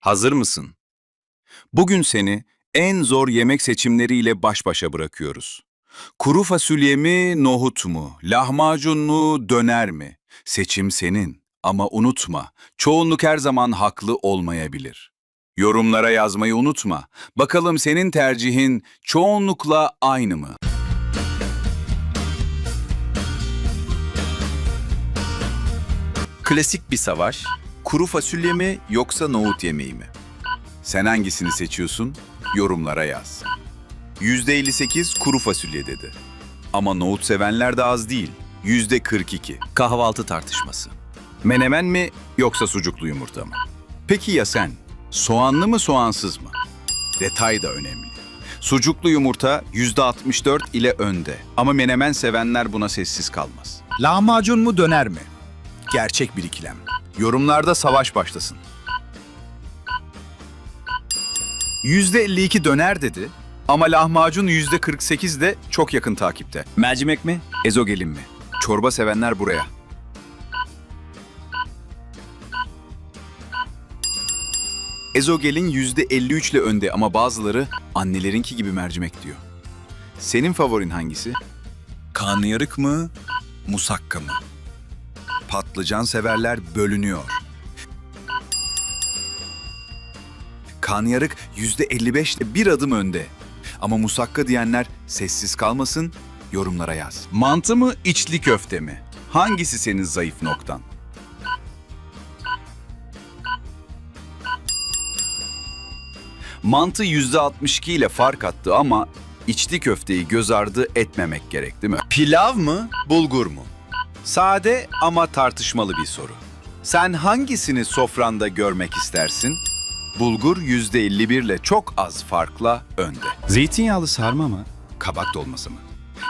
Hazır mısın? Bugün seni en zor yemek seçimleriyle baş başa bırakıyoruz. Kuru fasulye mi, nohut mu, lahmacun mu, döner mi? Seçim senin ama unutma, çoğunluk her zaman haklı olmayabilir. Yorumlara yazmayı unutma. Bakalım senin tercihin çoğunlukla aynı mı? Klasik bir savaş, kuru fasulye mi yoksa nohut yemeği mi? Sen hangisini seçiyorsun? Yorumlara yaz. %58 kuru fasulye dedi. Ama nohut sevenler de az değil. %42. Kahvaltı tartışması. Menemen mi yoksa sucuklu yumurta mı? Peki ya sen? Soğanlı mı soğansız mı? Detay da önemli. Sucuklu yumurta %64 ile önde. Ama menemen sevenler buna sessiz kalmaz. Lahmacun mu döner mi? Gerçek bir ikilem. Yorumlarda savaş başlasın. %52 döner dedi ama lahmacun %48 de çok yakın takipte. Mercimek mi, ezogelin mi? Çorba sevenler buraya. Ezogelin %53 ile önde ama bazıları annelerinki gibi mercimek diyor. Senin favorin hangisi? Karnıyarık mı, musakka mı? Patlıcan severler bölünüyor. Karnıyarık %55 ile bir adım önde. Ama musakka diyenler sessiz kalmasın, yorumlara yaz. Mantı mı, içli köfte mi? Hangisi senin zayıf noktan? Mantı %62 ile fark attı ama içli köfteyi göz ardı etmemek gerek değil mi? Pilav mı, bulgur mu? Sade ama tartışmalı bir soru. Sen hangisini sofranda görmek istersin? Bulgur %51 ile çok az farkla önde. Zeytinyağlı sarma mı? Kabak dolması mı?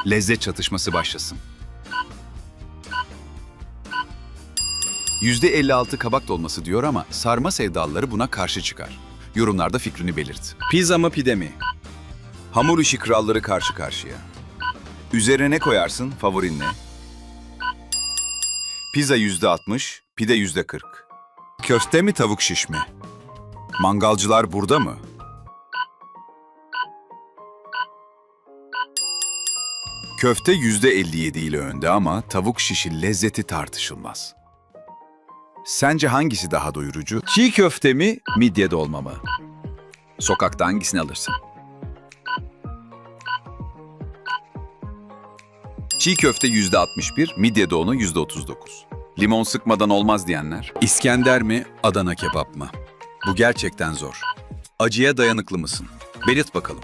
Lezzet çatışması başlasın. %56 kabak dolması diyor ama sarma sevdalıları buna karşı çıkar. Yorumlarda fikrini belirt. Pizza mı pide mi? Hamur işi kralları karşı karşıya. Üzerine ne koyarsın? Favorin ne? Pizza %60, pide %40. Köfte mi tavuk şiş mi? Mangalcılar burada mı? Köfte %57 ile önde ama tavuk şişi lezzeti tartışılmaz. Sence hangisi daha doyurucu? Çiğ köfte mi, midye dolma mı? Sokakta hangisini alırsın? Çiğ köfte %61, midye dolma %39. Limon sıkmadan olmaz diyenler. İskender mi, Adana kebap mı? Bu gerçekten zor. Acıya dayanıklı mısın? Belirt bakalım.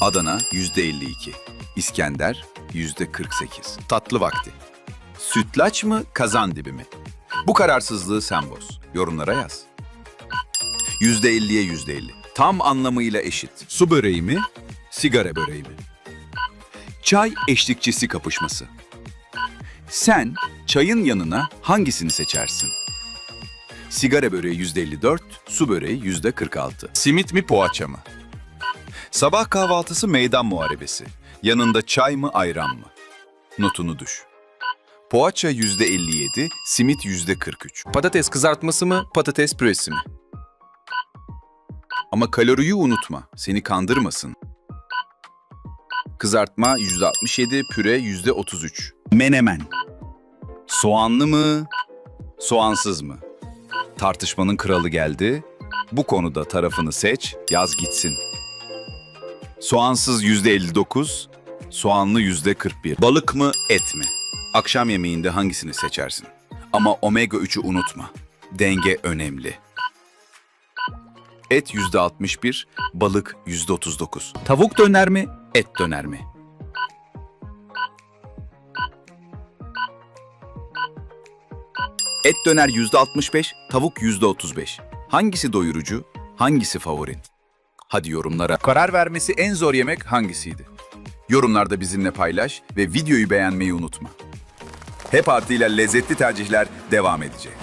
Adana %52, İskender %48. Tatlı vakti. Sütlaç mı, kazan dibi mi? Bu kararsızlığı sen boz. Yorumlara yaz. %50'ye %50. Tam anlamıyla eşit. Su böreği mi, sigara böreği mi? Çay eşlikçisi kapışması. Sen çayın yanına hangisini seçersin? Sigara böreği %54, su böreği %46. Simit mi poğaça mı? Sabah kahvaltısı meydan muharebesi. Yanında çay mı ayran mı? Notunu düş. Poğaça %57, simit %43. Patates kızartması mı, patates püresi mi? Ama kaloriyi unutma, seni kandırmasın. Kızartma %67, püre %33. Menemen. Soğanlı mı, soğansız mı? Tartışmanın kralı geldi. Bu konuda tarafını seç, yaz gitsin. Soğansız %59, soğanlı %41. Balık mı, et mi? Akşam yemeğinde hangisini seçersin? Ama omega 3'ü unutma. Denge önemli. Et %61, balık %39. Tavuk döner mi, et döner mi? Et döner %65, tavuk %35. Hangisi doyurucu, hangisi favorin? Hadi yorumlara. Karar vermesi en zor yemek hangisiydi? Yorumlarda bizimle paylaş ve videoyu beğenmeyi unutma. Hep artıyla lezzetli tercihler devam edecek.